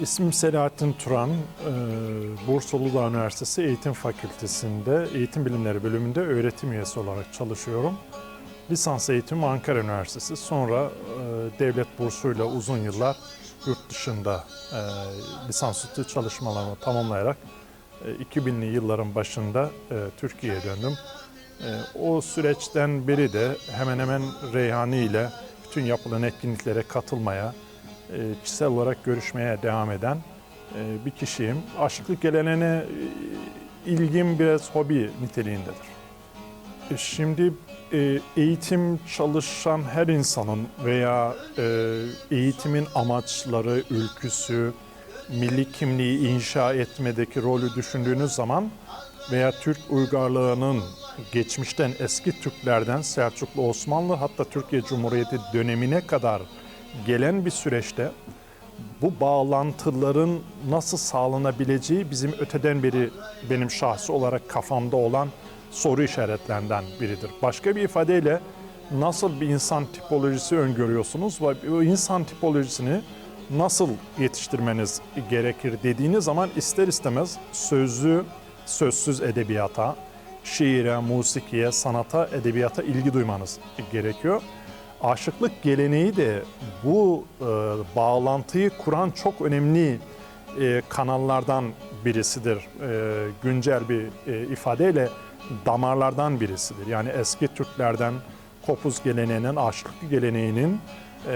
İsmim Selahattin Turan. Ee, Bursa Uludağ Üniversitesi Eğitim Fakültesi'nde Eğitim Bilimleri bölümünde öğretim üyesi olarak çalışıyorum. Lisans eğitimi Ankara Üniversitesi. Sonra e, devlet bursuyla uzun yıllar yurt dışında e, lisansüstü çalışmalarımı tamamlayarak e, 2000'li yılların başında e, Türkiye'ye döndüm. E, o süreçten beri de hemen hemen Reyhani ile bütün yapılan etkinliklere katılmaya, e, kişisel olarak görüşmeye devam eden e, bir kişiyim. Aşıklık geleneğine e, ilgim biraz hobi niteliğindedir. E, Şimdi e, eğitim çalışan her insanın veya e, eğitimin amaçları, ülküsü, milli kimliği inşa etmedeki rolü düşündüğünüz zaman veya Türk uygarlığının geçmişten eski Türklerden Selçuklu Osmanlı hatta Türkiye Cumhuriyeti dönemine kadar gelen bir süreçte bu bağlantıların nasıl sağlanabileceği bizim öteden beri benim şahsi olarak kafamda olan soru işaretlerinden biridir. Başka bir ifadeyle nasıl bir insan tipolojisi öngörüyorsunuz ve o insan tipolojisini nasıl yetiştirmeniz gerekir dediğiniz zaman ister istemez sözlü, sözsüz edebiyata, şiire, musikiye, sanata, edebiyata ilgi duymanız gerekiyor. Aşıklık geleneği de bu e, bağlantıyı kuran çok önemli e, kanallardan birisidir. E, güncel bir e, ifadeyle damarlardan birisidir. Yani eski Türklerden kopuz geleneğinin, aşıklık geleneğinin e,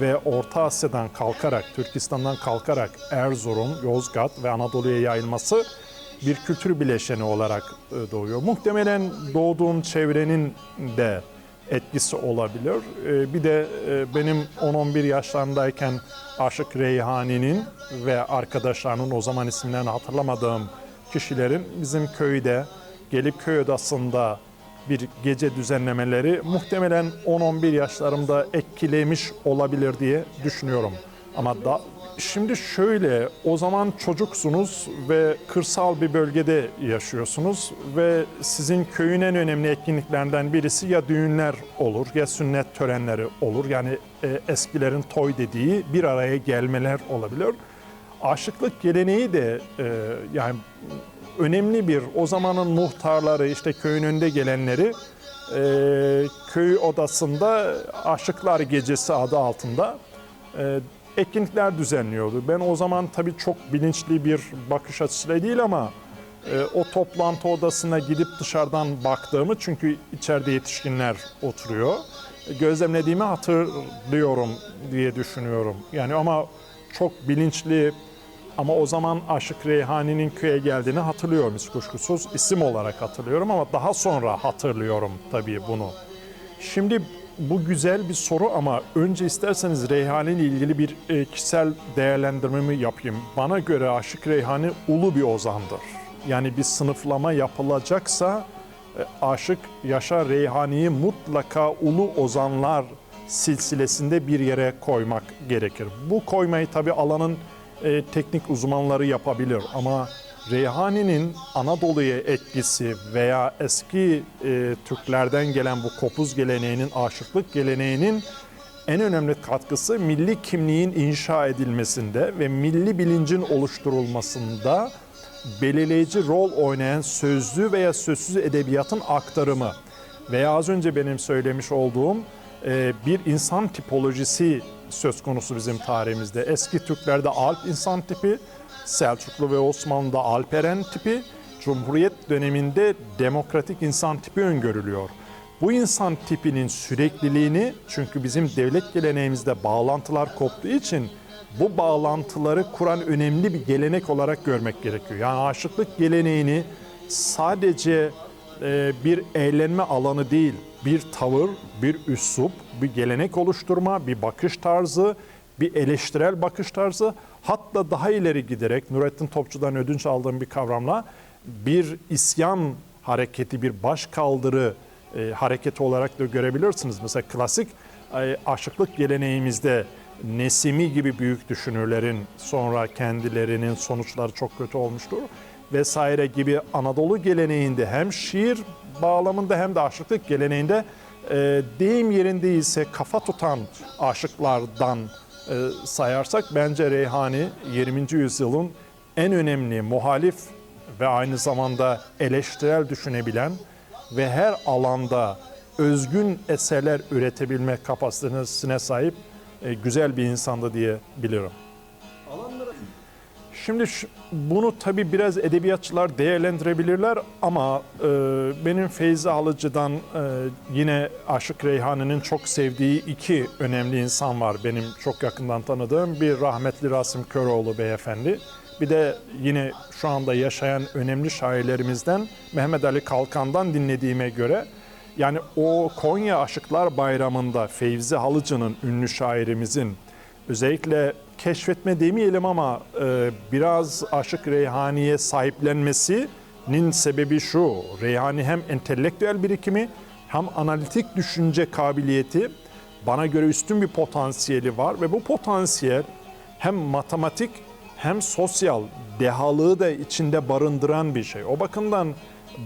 ve Orta Asya'dan kalkarak, Türkistan'dan kalkarak Erzurum, Yozgat ve Anadolu'ya yayılması bir kültür bileşeni olarak e, doğuyor. Muhtemelen doğduğum çevrenin de etkisi olabilir. E, Bir de e, benim 10-11 yaşlarındayken Aşık Reyhani'nin ve arkadaşlarının o zaman isimlerini hatırlamadığım kişilerin bizim köyde gelip köy odasında bir gece düzenlemeleri muhtemelen 10-11 yaşlarımda etkilemiş olabilir diye düşünüyorum. Ama da şimdi şöyle o zaman çocuksunuz ve kırsal bir bölgede yaşıyorsunuz ve sizin köyün en önemli etkinliklerinden birisi ya düğünler olur ya sünnet törenleri olur. Yani e, eskilerin toy dediği bir araya gelmeler olabilir. Aşıklık geleneği de e, yani önemli bir o zamanın muhtarları işte köyün önde gelenleri e, köy odasında Aşıklar Gecesi adı altında e, etkinlikler düzenliyordu. Ben o zaman tabii çok bilinçli bir bakış açısıyla değil ama e, o toplantı odasına gidip dışarıdan baktığımı çünkü içeride yetişkinler oturuyor. Gözlemlediğimi hatırlıyorum diye düşünüyorum. Yani ama çok bilinçli ama o zaman Aşık Reyhani'nin köye geldiğini hatırlıyorum hiç kuşkusuz. İsim olarak hatırlıyorum ama daha sonra hatırlıyorum tabii bunu. Şimdi bu güzel bir soru ama önce isterseniz Reyhani ile ilgili bir e, kişisel değerlendirmemi yapayım. Bana göre Aşık Reyhani ulu bir ozandır. Yani bir sınıflama yapılacaksa e, Aşık Yaşar Reyhani'yi mutlaka ulu ozanlar silsilesinde bir yere koymak gerekir. Bu koymayı tabii alanın e, teknik uzmanları yapabilir ama Reyhani'nin Anadolu'ya etkisi veya eski e, Türklerden gelen bu kopuz geleneğinin, aşıklık geleneğinin en önemli katkısı milli kimliğin inşa edilmesinde ve milli bilincin oluşturulmasında belirleyici rol oynayan sözlü veya sözsüz edebiyatın aktarımı. Veya az önce benim söylemiş olduğum e, bir insan tipolojisi söz konusu bizim tarihimizde. Eski Türklerde Alp insan tipi, Selçuklu ve Osmanlı'da Alperen tipi, Cumhuriyet döneminde demokratik insan tipi öngörülüyor. Bu insan tipinin sürekliliğini çünkü bizim devlet geleneğimizde bağlantılar koptuğu için bu bağlantıları kuran önemli bir gelenek olarak görmek gerekiyor. Yani aşıklık geleneğini sadece e, bir eğlenme alanı değil, bir tavır, bir üslup, bir gelenek oluşturma, bir bakış tarzı, bir eleştirel bakış tarzı, hatta daha ileri giderek Nurettin Topçu'dan ödünç aldığım bir kavramla bir isyan hareketi, bir baş kaldırı e, hareketi olarak da görebilirsiniz. Mesela klasik e, aşıklık geleneğimizde Nesimi gibi büyük düşünürlerin sonra kendilerinin sonuçları çok kötü olmuştur vesaire gibi Anadolu geleneğinde hem şiir bağlamında hem de aşıklık geleneğinde e, deyim yerindeyse kafa tutan aşıklardan e, sayarsak bence Reyhani 20. yüzyılın en önemli muhalif ve aynı zamanda eleştirel düşünebilen ve her alanda özgün eserler üretebilme kapasitesine sahip e, güzel bir insandı diye bilirim. Şimdi şu- bunu tabii biraz edebiyatçılar değerlendirebilirler ama e, benim Feyzi Alıcı'dan e, yine Aşık Reyhan'ın çok sevdiği iki önemli insan var benim çok yakından tanıdığım. Bir rahmetli Rasim Köroğlu beyefendi. Bir de yine şu anda yaşayan önemli şairlerimizden Mehmet Ali Kalkan'dan dinlediğime göre yani o Konya Aşıklar Bayramı'nda Feyzi Halıcı'nın ünlü şairimizin özellikle keşfetme demeyelim ama e, biraz Aşık Reyhani'ye sahiplenmesinin sebebi şu. Reyhani hem entelektüel birikimi hem analitik düşünce kabiliyeti bana göre üstün bir potansiyeli var ve bu potansiyel hem matematik hem sosyal dehalığı da içinde barındıran bir şey. O bakımdan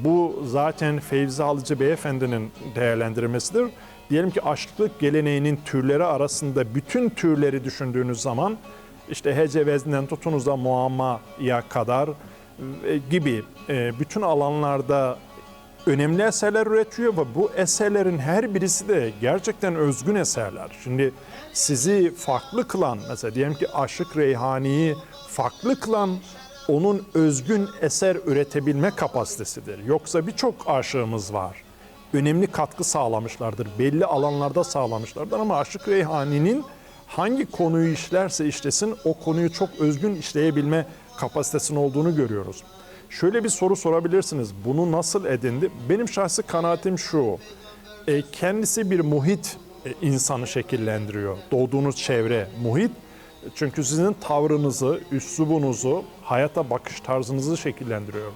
bu zaten Fevzi Halıcı Beyefendi'nin değerlendirmesidir. Diyelim ki açlık geleneğinin türleri arasında bütün türleri düşündüğünüz zaman işte hece vezninden tutunuz da muammaya kadar e, gibi e, bütün alanlarda önemli eserler üretiyor ve bu eserlerin her birisi de gerçekten özgün eserler. Şimdi sizi farklı kılan mesela diyelim ki Aşık Reyhani'yi farklı kılan onun özgün eser üretebilme kapasitesidir. Yoksa birçok aşığımız var. Önemli katkı sağlamışlardır. Belli alanlarda sağlamışlardır ama Aşık Reyhani'nin hangi konuyu işlerse işlesin o konuyu çok özgün işleyebilme kapasitesinin olduğunu görüyoruz. Şöyle bir soru sorabilirsiniz. Bunu nasıl edindi? Benim şahsi kanaatim şu. E, kendisi bir muhit e, insanı şekillendiriyor. Doğduğunuz çevre, muhit. Çünkü sizin tavrınızı, üslubunuzu, hayata bakış tarzınızı şekillendiriyor.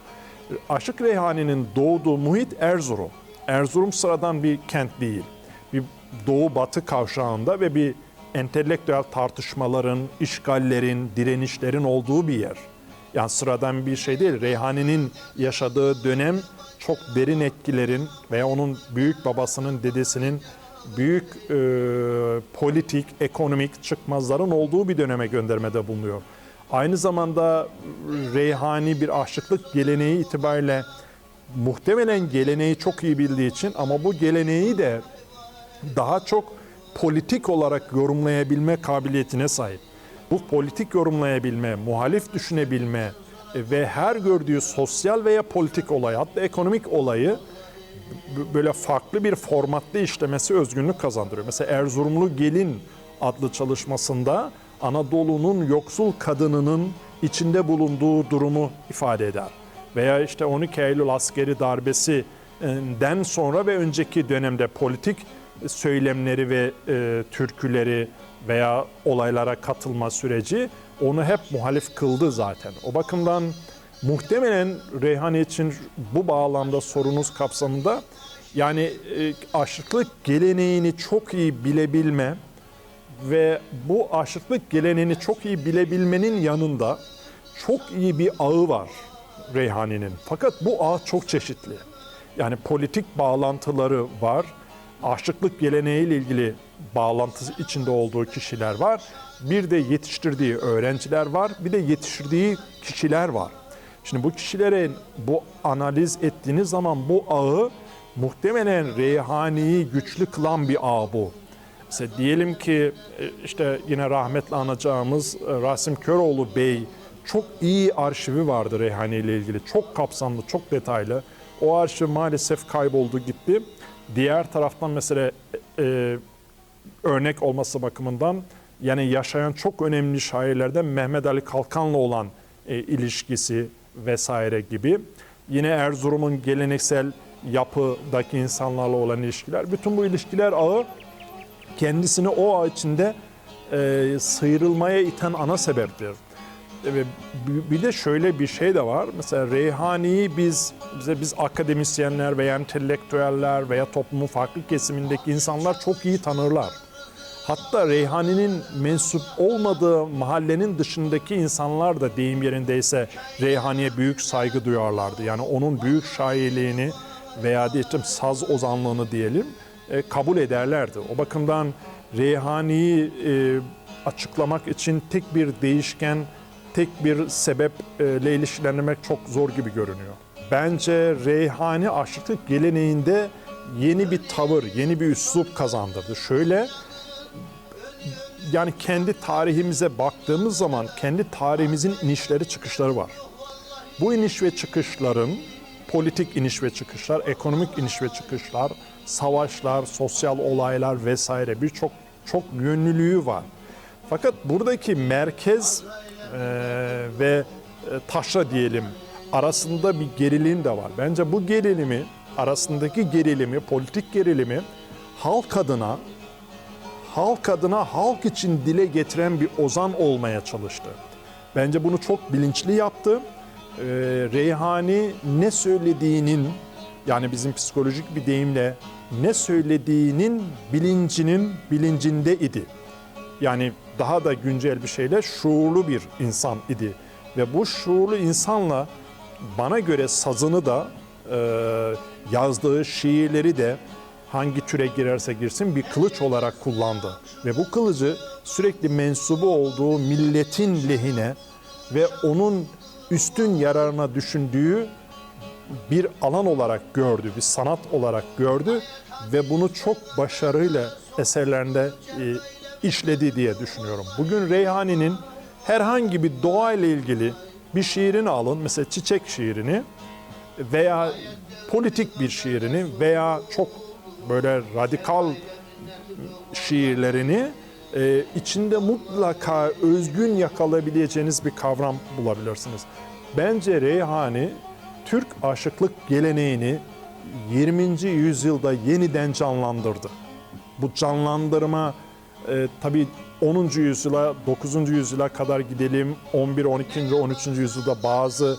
E, Aşık Reyhani'nin doğduğu muhit Erzurum. Erzurum sıradan bir kent değil. Bir doğu batı kavşağında ve bir entelektüel tartışmaların, işgallerin, direnişlerin olduğu bir yer. Yani sıradan bir şey değil. Reyhani'nin yaşadığı dönem çok derin etkilerin veya onun büyük babasının, dedesinin büyük e, politik, ekonomik çıkmazların olduğu bir döneme göndermede bulunuyor. Aynı zamanda Reyhani bir aşıklık geleneği itibariyle muhtemelen geleneği çok iyi bildiği için ama bu geleneği de daha çok politik olarak yorumlayabilme kabiliyetine sahip. Bu politik yorumlayabilme, muhalif düşünebilme ve her gördüğü sosyal veya politik olay hatta ekonomik olayı böyle farklı bir formatta işlemesi özgünlük kazandırıyor. Mesela Erzurumlu Gelin adlı çalışmasında Anadolu'nun yoksul kadınının içinde bulunduğu durumu ifade eder. Veya işte 12 Eylül askeri darbesinden sonra ve önceki dönemde politik söylemleri ve e, türküleri veya olaylara katılma süreci onu hep muhalif kıldı zaten. O bakımdan muhtemelen Reyhani için bu bağlamda sorunuz kapsamında yani e, aşıklık geleneğini çok iyi bilebilme ve bu aşıklık geleneğini çok iyi bilebilmenin yanında çok iyi bir ağı var Reyhani'nin. Fakat bu ağ çok çeşitli. Yani politik bağlantıları var. Aşıklık geleneğiyle ilgili bağlantısı içinde olduğu kişiler var. Bir de yetiştirdiği öğrenciler var. Bir de yetiştirdiği kişiler var. Şimdi bu kişilere bu analiz ettiğiniz zaman bu ağı muhtemelen Reyhani'yi güçlü kılan bir ağ bu. Mesela diyelim ki e, işte yine rahmetli anacağımız e, Rasim Köroğlu Bey çok iyi arşivi vardı Reyhani ile ilgili. Çok kapsamlı, çok detaylı. O arşiv maalesef kayboldu gitti. Diğer taraftan mesela e, örnek olması bakımından yani yaşayan çok önemli şairlerden Mehmet Ali Kalkan'la olan e, ilişkisi vesaire gibi. Yine Erzurum'un geleneksel yapıdaki insanlarla olan ilişkiler. Bütün bu ilişkiler ağı kendisini o ağ içinde e, sıyrılmaya iten ana sebeptir. Ve bir- de şöyle bir şey de var. Mesela Reyhani'yi biz bize biz akademisyenler veya entelektüeller veya toplumun farklı kesimindeki insanlar çok iyi tanırlar. Hatta Reyhani'nin mensup olmadığı mahallenin dışındaki insanlar da deyim yerindeyse Reyhani'ye büyük saygı duyarlardı. Yani onun büyük şairliğini veya diyeceğim saz ozanlığını diyelim e, kabul ederlerdi. O bakımdan Reyhani'yi e, açıklamak için tek bir değişken, tek bir sebeple ilişkilendirmek çok zor gibi görünüyor. Bence Reyhani aşıklık geleneğinde yeni bir tavır, yeni bir üslup kazandırdı. Şöyle yani kendi tarihimize baktığımız zaman kendi tarihimizin inişleri çıkışları var. Bu iniş ve çıkışların politik iniş ve çıkışlar, ekonomik iniş ve çıkışlar, savaşlar, sosyal olaylar vesaire birçok çok yönlülüğü var. Fakat buradaki merkez ve e, taşra diyelim arasında bir gerilim de var. Bence bu gerilimi arasındaki gerilimi, politik gerilimi halk adına halk adına halk için dile getiren bir ozan olmaya çalıştı. Bence bunu çok bilinçli yaptı. Ee, Reyhani ne söylediğinin yani bizim psikolojik bir deyimle ne söylediğinin bilincinin bilincinde idi. Yani daha da güncel bir şeyle şuurlu bir insan idi. Ve bu şuurlu insanla bana göre sazını da e, yazdığı şiirleri de hangi türe girerse girsin bir kılıç olarak kullandı. Ve bu kılıcı sürekli mensubu olduğu milletin lehine ve onun üstün yararına düşündüğü bir alan olarak gördü, bir sanat olarak gördü ve bunu çok başarıyla eserlerinde e, işledi diye düşünüyorum. Bugün Reyhani'nin herhangi bir doğayla ilgili bir şiirini alın, mesela çiçek şiirini veya politik bir şiirini veya çok böyle radikal şiirlerini e, içinde mutlaka özgün yakalayabileceğiniz bir kavram bulabilirsiniz. Bence Reyhani Türk aşıklık geleneğini 20. yüzyılda yeniden canlandırdı. Bu canlandırma e, tabii 10. yüzyıla, 9. yüzyıla kadar gidelim. 11, 12. 13. yüzyılda bazı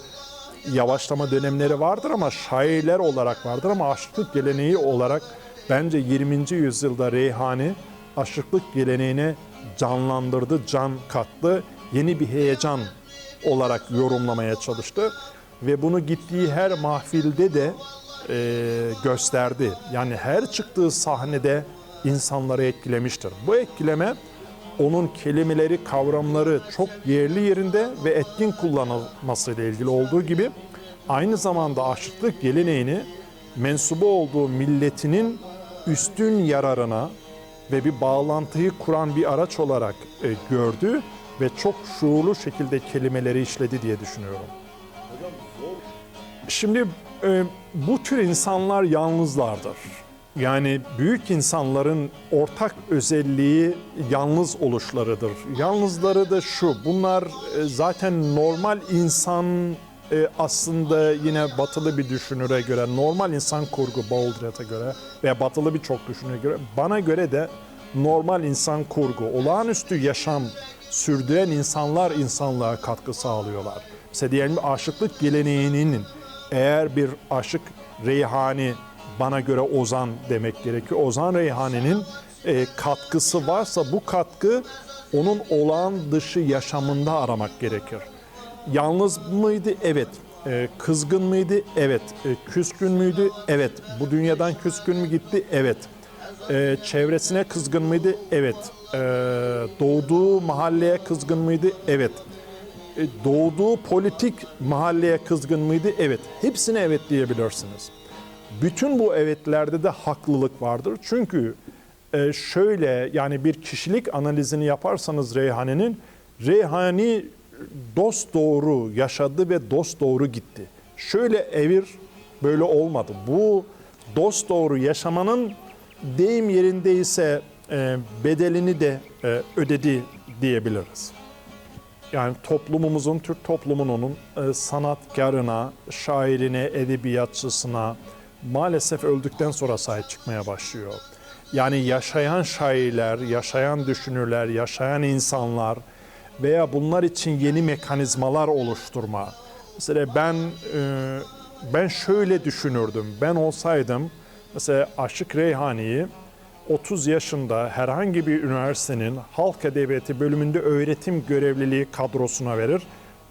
yavaşlama dönemleri vardır ama şairler olarak vardır ama aşıklık geleneği olarak bence 20. yüzyılda Reyhani aşıklık geleneğine canlandırdı, can kattı, yeni bir heyecan olarak yorumlamaya çalıştı ve bunu gittiği her mahfilde de e, gösterdi. Yani her çıktığı sahnede insanları etkilemiştir. Bu etkileme onun kelimeleri, kavramları çok yerli yerinde ve etkin kullanılmasıyla ilgili olduğu gibi aynı zamanda aşıklık geleneğini mensubu olduğu milletinin üstün yararına ve bir bağlantıyı kuran bir araç olarak e, gördü ve çok şuurlu şekilde kelimeleri işledi diye düşünüyorum. Şimdi e, bu tür insanlar yalnızlardır. Yani büyük insanların ortak özelliği yalnız oluşlarıdır. Yalnızları da şu, bunlar e, zaten normal insan e, aslında yine batılı bir düşünüre göre, normal insan kurgu Baudrillard'a göre veya batılı birçok düşünüre göre, bana göre de normal insan kurgu, olağanüstü yaşam sürdüren insanlar insanlığa katkı sağlıyorlar. Mesela diyelim aşıklık geleneğinin eğer bir aşık reyhani bana göre Ozan demek gerekiyor. Ozan Reyhani'nin e, katkısı varsa bu katkı onun olağan dışı yaşamında aramak gerekir. Yalnız mıydı? Evet. E, kızgın mıydı? Evet. E, küskün müydü? Evet. Bu dünyadan küskün mü gitti? Evet. E, çevresine kızgın mıydı? Evet. E, doğduğu mahalleye kızgın mıydı? Evet. E, doğduğu politik mahalleye kızgın mıydı? Evet. Hepsine evet diyebilirsiniz. Bütün bu evetlerde de haklılık vardır. Çünkü e, şöyle yani bir kişilik analizini yaparsanız Reyhani'nin Reyhani dost doğru yaşadı ve dost doğru gitti. Şöyle evir böyle olmadı. Bu dost doğru yaşamanın deyim yerindeyse e, bedelini de e, ödedi diyebiliriz. Yani toplumumuzun, Türk toplumunun e, sanatkarına, şairine, edebiyatçısına maalesef öldükten sonra sahip çıkmaya başlıyor. Yani yaşayan şairler, yaşayan düşünürler, yaşayan insanlar veya bunlar için yeni mekanizmalar oluşturma. Mesela ben e, ben şöyle düşünürdüm. Ben olsaydım mesela Aşık Reyhani'yi 30 yaşında herhangi bir üniversitenin halk edebiyatı bölümünde öğretim görevliliği kadrosuna verir.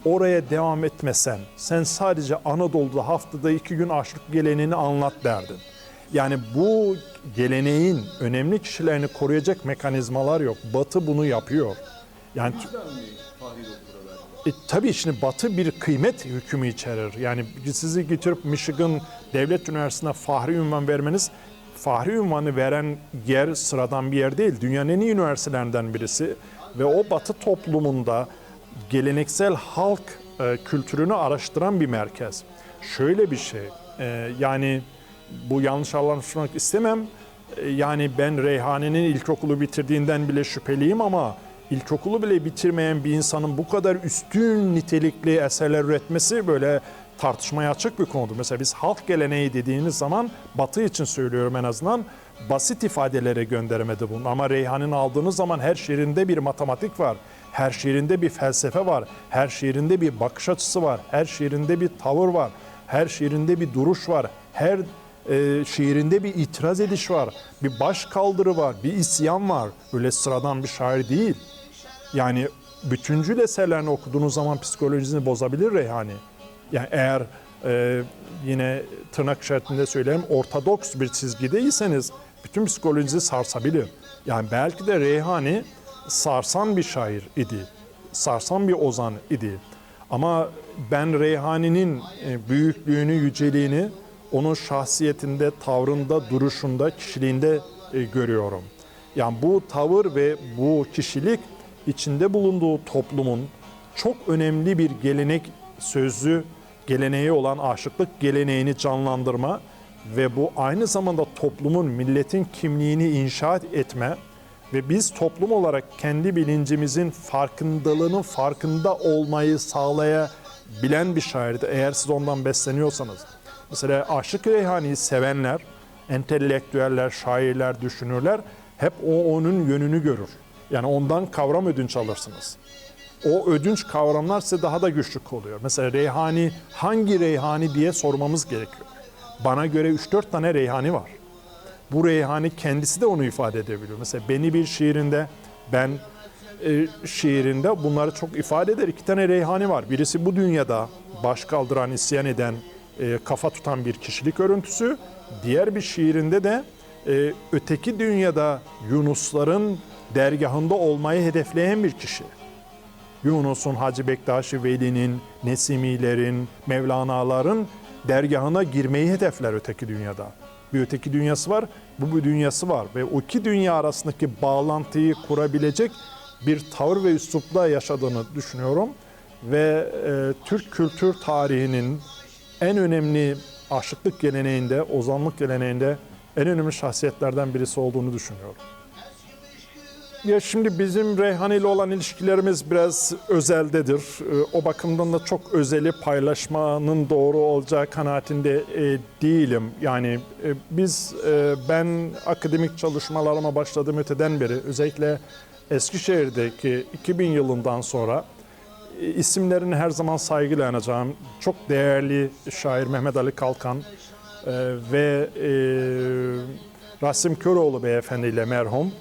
Oraya devam etmesen, sen sadece Anadolu'da haftada iki gün aşık geleneğini anlat derdin. Yani bu geleneğin önemli kişilerini koruyacak mekanizmalar yok. Batı bunu yapıyor. Yani e, tabii şimdi Batı bir kıymet hükmü içerir. Yani sizi getirip Michigan Devlet Üniversitesi'ne fahri ünvan vermeniz, fahri ünvanı veren yer sıradan bir yer değil. Dünyanın en iyi üniversitelerinden birisi ve o Batı toplumunda geleneksel halk e, kültürünü araştıran bir merkez. Şöyle bir şey, e, yani bu yanlış anlaşılmak istemem. E, yani ben Reyhane'nin ilkokulu bitirdiğinden bile şüpheliyim ama ilkokulu bile bitirmeyen bir insanın bu kadar üstün nitelikli eserler üretmesi böyle tartışmaya açık bir konudur. Mesela biz halk geleneği dediğiniz zaman Batı için söylüyorum en azından basit ifadelere göndermedi bunu. Ama Reyhan'ın aldığınız zaman her şiirinde bir matematik var. Her şiirinde bir felsefe var. Her şiirinde bir bakış açısı var. Her şiirinde bir tavır var. Her şiirinde bir duruş var. Her e, şiirinde bir itiraz ediş var. Bir baş kaldırı var. Bir isyan var. Öyle sıradan bir şair değil. Yani bütüncül eserlerini okuduğunuz zaman psikolojisini bozabilir Reyhani. Yani eğer e, yine tırnak işaretinde söyleyeyim ortodoks bir çizgideyseniz bütün psikolojinizi sarsabilir. Yani belki de Reyhani sarsan bir şair idi. Sarsan bir ozan idi. Ama ben Reyhani'nin e, büyüklüğünü, yüceliğini onun şahsiyetinde, tavrında, duruşunda, kişiliğinde e, görüyorum. Yani bu tavır ve bu kişilik içinde bulunduğu toplumun çok önemli bir gelenek sözlü geleneği olan aşıklık geleneğini canlandırma ve bu aynı zamanda toplumun, milletin kimliğini inşaat etme ve biz toplum olarak kendi bilincimizin farkındalığının farkında olmayı sağlayabilen bir şairdi. Eğer siz ondan besleniyorsanız. Mesela Aşık Reyhani'yi sevenler, entelektüeller, şairler, düşünürler hep o onun yönünü görür. Yani ondan kavram ödünç alırsınız. O ödünç kavramlar size daha da güçlü oluyor. Mesela Reyhani hangi Reyhani diye sormamız gerekiyor. Bana göre 3-4 tane Reyhani var. Bu Reyhani kendisi de onu ifade edebiliyor. Mesela Beni bir şiirinde ben e, şiirinde bunları çok ifade eder. İki tane Reyhani var. Birisi bu dünyada baş kaldıran, isyan eden, e, kafa tutan bir kişilik örüntüsü. Diğer bir şiirinde de e, öteki dünyada Yunusların dergahında olmayı hedefleyen bir kişi. Yunus'un, Hacı Bektaşi Veli'nin, Nesimilerin, Mevlana'ların dergahına girmeyi hedefler öteki dünyada. Bir öteki dünyası var, bu bir dünyası var ve o iki dünya arasındaki bağlantıyı kurabilecek bir tavır ve üslupla yaşadığını düşünüyorum. Ve e, Türk kültür tarihinin en önemli aşıklık geleneğinde, ozanlık geleneğinde en önemli şahsiyetlerden birisi olduğunu düşünüyorum. Ya şimdi bizim Reyhan ile olan ilişkilerimiz biraz özeldedir. Ee, O bakımdan da çok özeli paylaşmanın doğru olacağı kanaatinde e, değilim. Yani e, biz, e, ben akademik çalışmalarıma başladığım öteden beri özellikle Eskişehir'deki 2000 yılından sonra isimlerini her zaman saygıyla anacağım. Çok değerli şair Mehmet Ali Kalkan ve Rasim Köroğlu beyefendiyle merhum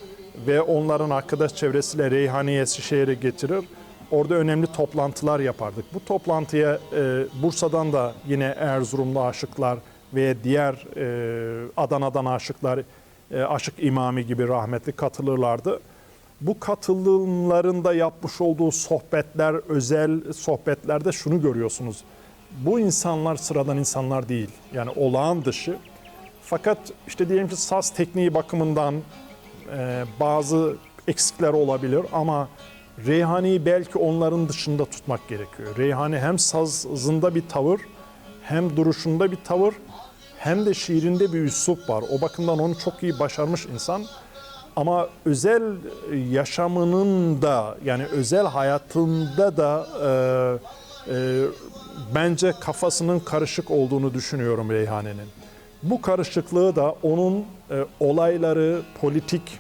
ve onların arkadaş çevresiyle Reyhaniye Eskişehir'e getirir. Orada önemli toplantılar yapardık. Bu toplantıya e, Bursa'dan da yine Erzurumlu aşıklar ve diğer e, Adana'dan aşıklar, e, Aşık İmami gibi rahmetli katılırlardı. Bu katılımlarında yapmış olduğu sohbetler, özel sohbetlerde şunu görüyorsunuz. Bu insanlar sıradan insanlar değil. Yani olağan dışı. Fakat işte diyelim ki saz tekniği bakımından e, bazı eksikler olabilir ama Reyhani'yi belki onların dışında tutmak gerekiyor. Reyhani hem sazında bir tavır, hem duruşunda bir tavır, hem de şiirinde bir üslup var. O bakımdan onu çok iyi başarmış insan. Ama özel yaşamının da yani özel hayatında da e, e, bence kafasının karışık olduğunu düşünüyorum Reyhane'nin. Bu karışıklığı da onun e, olayları, politik,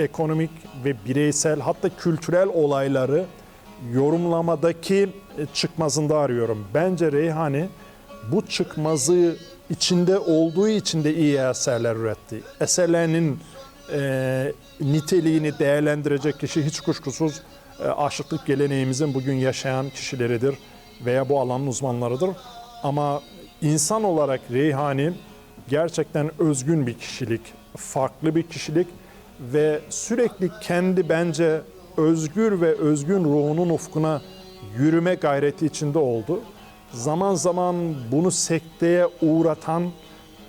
ekonomik ve bireysel hatta kültürel olayları yorumlamadaki e, çıkmazında arıyorum. Bence Reyhani bu çıkmazı içinde olduğu için de iyi eserler üretti. Eserlerinin e, niteliğini değerlendirecek kişi hiç kuşkusuz e, aşıklık geleneğimizin bugün yaşayan kişileridir veya bu alanın uzmanlarıdır. Ama insan olarak Reyhani gerçekten özgün bir kişilik, farklı bir kişilik ve sürekli kendi bence özgür ve özgün ruhunun ufkuna yürüme gayreti içinde oldu. Zaman zaman bunu sekteye uğratan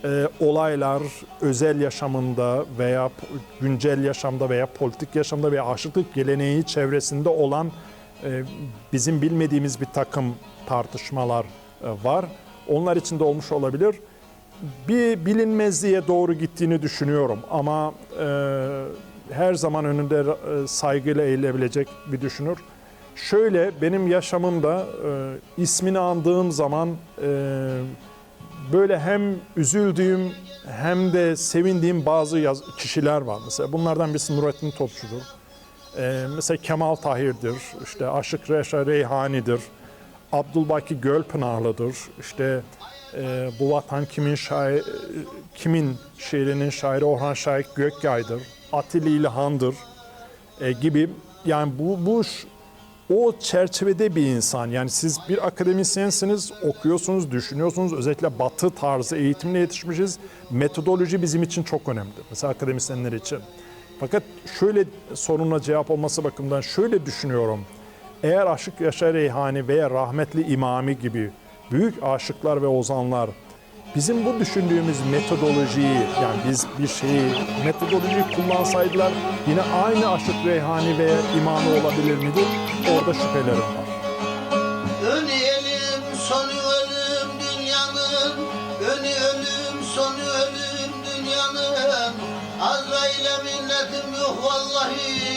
e, olaylar özel yaşamında veya güncel yaşamda veya politik yaşamda veya aşıklık geleneği çevresinde olan e, bizim bilmediğimiz bir takım tartışmalar e, var. Onlar içinde olmuş olabilir. Bir bilinmezliğe doğru gittiğini düşünüyorum ama e, her zaman önünde e, saygıyla eğilebilecek bir düşünür. Şöyle benim yaşamımda e, ismini andığım zaman e, böyle hem üzüldüğüm hem de sevindiğim bazı yaz- kişiler var. Mesela bunlardan birisi Nurettin Topçu'dur. Ee, mesela Kemal Tahir'dir, işte Aşık Reşa Reyhani'dir, Abdülbaki Gölpınarlı'dır, işte e, Bu Vatan Kimin şair, Kimin şiirinin şairi Orhan Şahik Gökyay'dır, Atilla İlhan'dır e, gibi. Yani bu, bu o çerçevede bir insan. Yani siz bir akademisyensiniz, okuyorsunuz, düşünüyorsunuz. Özellikle batı tarzı eğitimle yetişmişiz. Metodoloji bizim için çok önemli. Mesela akademisyenler için. Fakat şöyle soruna cevap olması bakımından şöyle düşünüyorum. Eğer Aşık Yaşar Reyhani veya rahmetli İmami gibi büyük aşıklar ve ozanlar bizim bu düşündüğümüz metodolojiyi yani biz bir şeyi metodolojiyi kullansaydılar yine aynı Aşık Reyhani veya İmami olabilir miydi? Orada şüphelerim var. Önü elim sonu ölüm dünyanın Önü ölüm sonu ölüm dünyanın Azrail'e minnetim yok vallahi